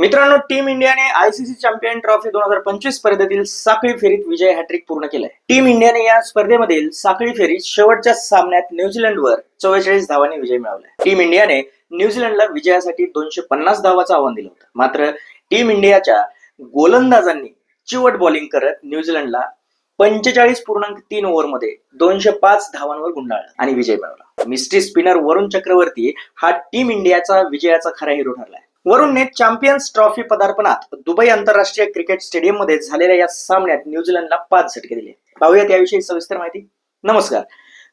मित्रांनो टीम इंडियाने ICC champion trophy दोन हजार पंचवीस स्पर्धेतील साखळी फेरीत विजय हॅट्रिक पूर्ण केलाय. टीम इंडियाने या स्पर्धेमधील साखळी फेरीत शेवटच्या सामन्यात न्यूझीलंडवर चव्वेचाळीस धावांनी विजय मिळवलाय. टीम इंडियाने न्यूझीलंडला विजयासाठी दोनशे पन्नास धावाचं आव्हान दिलं होतं. मात्र टीम इंडियाच्या गोलंदाजांनी चिवट बॉलिंग करत न्यूझीलंडला पंचेचाळीस पूर्णांक तीन ओव्हरमध्ये दोनशे पाच धावांवर गुंडाळला आणि विजय मिळवला. मिस्ट्री स्पिनर वरुण चक्रवर्ती हा टीम इंडियाचा विजयाचा खरा हिरो ठरलाय. वरुणने चॅम्पियन्स ट्रॉफी पदार्पणात दुबई आंतरराष्ट्रीय क्रिकेट स्टेडियममध्ये झालेल्या या सामन्यात न्यूझीलंडला पाच झटके दिले. पाहूयात याविषयी सविस्तर माहिती. नमस्कार.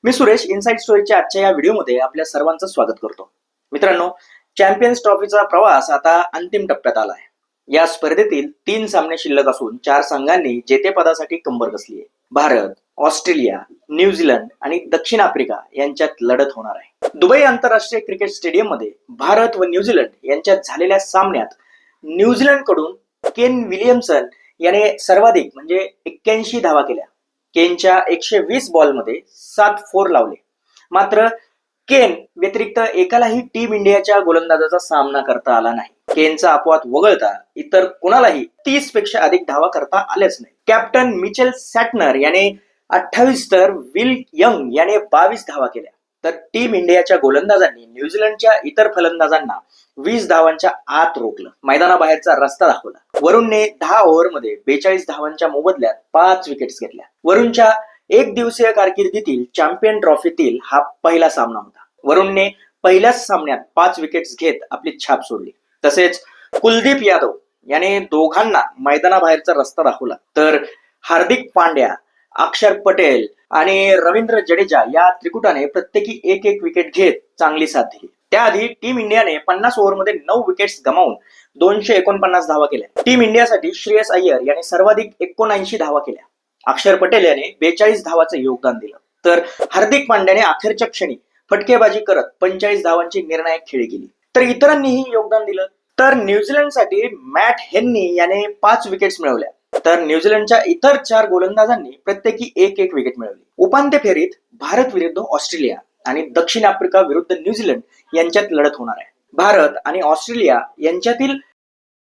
मी सुरेश इनसाइड स्टोरीच्या आजच्या या व्हिडिओमध्ये आपल्या सर्वांचं स्वागत करतो. मित्रांनो चॅम्पियन्स ट्रॉफीचा प्रवास आता अंतिम टप्प्यात आला आहे या स्पर्धेतील तीन सामने शिल्लक असून चार संघांनी जेतेपदासाठी कंबर कसली आहे? भारत ऑस्ट्रेलिया न्यूझीलंड आणि दक्षिण आफ्रिका यांच्यात लढत होणार आहे. दुबई आंतरराष्ट्रीय क्रिकेट स्टेडियममध्ये भारत व न्यूझीलंड यांच्यात झालेल्या सामन्यात न्यूझीलंडकडून केन विलियमसन याने सर्वाधिक म्हणजे एक्क्याऐंशी धावा केल्या. केनच्या एकशे वीस बॉलमध्ये सात फोर लावले. मात्र केन व्यतिरिक्त एकालाही टीम इंडियाच्या गोलंदाजाचा सामना करता आला नाही. केनचा अपवाद वगळता इतर कोणालाही तीसपेक्षा अधिक धावा करता आल्याच नाही. कॅप्टन मिचेल सॅटनर याने अठ्ठावीस तर विल यंग याने बावीस धावा केल्या. तर टीम इंडियाच्या गोलंदाजांनी न्यूझीलंडच्या इतर फलंदाजांना वीस धावांच्या आत रोखलं. मैदानाबाहेरचा रस्ता दाखवला. वरुणने दहा ओव्हरमध्ये बेचाळीस धावांच्या मोबदल्यात पाच विकेट्स घेतल्या. वरुणच्या एक दिवसीय कारकिर्दीतील चॅम्पियन ट्रॉफीतील हा पहिला सामना होता. वरुणने पहिल्याच सामन्यात पाच विकेट्स घेत आपली छाप सोडली. तसेच कुलदीप यादव याने दोघांना मैदानाबाहेरचा रस्ता दाखवला. तर हार्दिक पांड्या अक्षर पटेल आणि रवींद्र जडेजा या त्रिकुटाने प्रत्येकी एक एक विकेट घेत चांगली साथ दिली. त्याआधी टीम इंडियाने पन्नास ओव्हरमध्ये नऊ विकेट्स गमावून दोनशे एकोणपन्नास धावा केल्या. टीम इंडियासाठी श्रेयस अय्यर याने सर्वाधिक एकोणऐंशी धावा केल्या. अक्षर पटेल याने बेचाळीस धावाचं योगदान दिलं. तर हार्दिक पांड्याने अखेरच्या क्षणी फटकेबाजी करत पंचेचाळीस धावांची निर्णायक खेळी केली. तर इतरांनीही योगदान दिलं. तर न्यूझीलंडसाठी मॅट हेन्नी याने पाच विकेट्स मिळवल्या. तर न्यूझीलंडच्या इतर चार गोलंदाजांनी प्रत्येकी एक एक विकेट मिळवली. उपांत्य फेरीत भारत विरुद्ध ऑस्ट्रेलिया आणि दक्षिण आफ्रिका विरुद्ध न्यूझीलंड यांच्यात लढत होणार आहे. भारत आणि ऑस्ट्रेलिया यांच्यातील